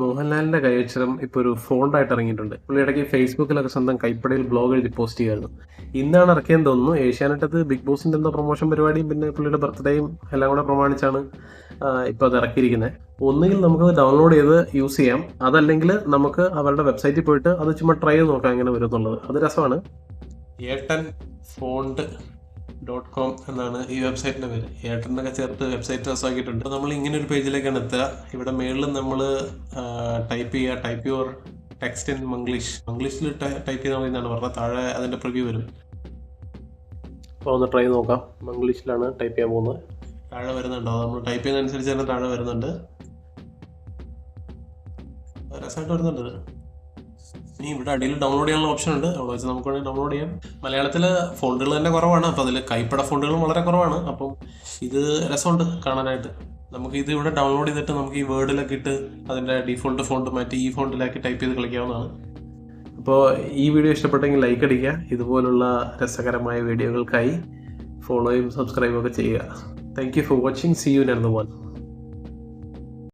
മോഹൻലാലിന്റെ കൈയക്ഷരം ഇപ്പോൾ ഒരു ഫോണ്ടായിട്ട് ഇറങ്ങിയിട്ടുണ്ട്. പുള്ളി ഇടയ്ക്ക് ഫേസ്ബുക്കിലൊക്കെ സ്വന്തം കൈപ്പടയിൽ ബ്ലോഗ് എഴുതി പോസ്റ്റ് ചെയ്യുന്നു ഇന്നാണ് ഇറക്കിയെന്ന് തോന്നുന്നു. ഏഷ്യാനെറ്റത്ത് ബിഗ് ബോസിന്റെ എന്തോ പ്രൊമോഷൻ പരിപാടിയും പിന്നെ പുള്ളിയുടെ ബർത്ത്ഡേയും എല്ലാം കൂടെ പ്രമാണിച്ചാണ് ഇപ്പോൾ അത് ഇറക്കിയിരിക്കുന്നത്. ഒന്നുകിൽ നമുക്കത് ഡൗൺലോഡ് ചെയ്ത് യൂസ് ചെയ്യാം. അതല്ലെങ്കിൽ നമുക്ക് അവരുടെ വെബ്സൈറ്റിൽ പോയിട്ട് അത് ചുമ്മാ ട്രൈ ചെയ്ത് നോക്കാം എങ്ങനെ വരും എന്നുള്ളത് അത് രസമാണ്. ഏട്ടൻ ഫോണ്ട് ഡോട്ട് കോം എന്നാണ് ഈ വെബ്സൈറ്റിന്റെ പേര്. ഏട്ടനൊക്കെ ചേർത്ത് വെബ്സൈറ്റ് രസമാക്കിയിട്ടുണ്ട് നമ്മൾ ഇങ്ങനെ ഒരു പേജിലേക്കാണ് എത്തുക. ഇവിടെ മേളിൽ നമ്മൾ ടൈപ്പ് ചെയ്യുക. Type your text in Manglish മംഗ്ലീഷിൽ type ചെയ്താൽ മതി എന്നാണ് പറഞ്ഞത്. താഴെ അതിന്റെ പ്രിവ്യൂ വരും. അപ്പോൾ ഒന്ന് ട്രൈ നോക്കാം. മംഗ്ലീഷിലാണ് ടൈപ്പ് ചെയ്യാൻ പോകുന്നത്. താഴെ വരുന്നുണ്ടോ. നമ്മൾ ടൈപ്പ് ചെയ്യുന്നതനുസരിച്ച് തന്നെ താഴെ വരുന്നുണ്ട്. രസമായിട്ട് വരുന്നുണ്ട്. ഇനി ഇവിടെ അടിയിൽ ഡൗൺലോഡ് ചെയ്യാനുള്ള ഓപ്ഷൻ ഉണ്ട്. അവിടെ വെച്ച് നമുക്ക് വേണമെങ്കിൽ ഡൗൺലോഡ് ചെയ്യാം. മലയാളത്തിൽ ഫോണ്ടുകൾ തന്നെ കുറവാണ് അപ്പോൾ അതിൽ കൈപ്പട ഫോണ്ടുകളും വളരെ കുറവാണ്. അപ്പം ഇത് രസമുണ്ട് കാണാനായിട്ട്. നമുക്ക് ഇത് ഇവിടെ ഡൗൺലോഡ് ചെയ്തിട്ട് നമുക്ക് ഈ വേർഡിലൊക്കെ ഇട്ട് അതിന്റെ ഡിഫോൾട്ട് ഫോണ്ട് മാറ്റി ഈ ഫോണ്ടിലാക്കി ടൈപ്പ് ചെയ്ത് കളിക്കാവുന്നതാണ്. അപ്പോൾ ഈ വീഡിയോ ഇഷ്ടപ്പെട്ടെങ്കിൽ ലൈക്ക് അടിക്കുക. ഇതുപോലുള്ള രസകരമായ വീഡിയോകൾക്കായി ഫോളോയും സബ്സ്ക്രൈബും ഒക്കെ ചെയ്യുക. Thank you for watching see you നർ one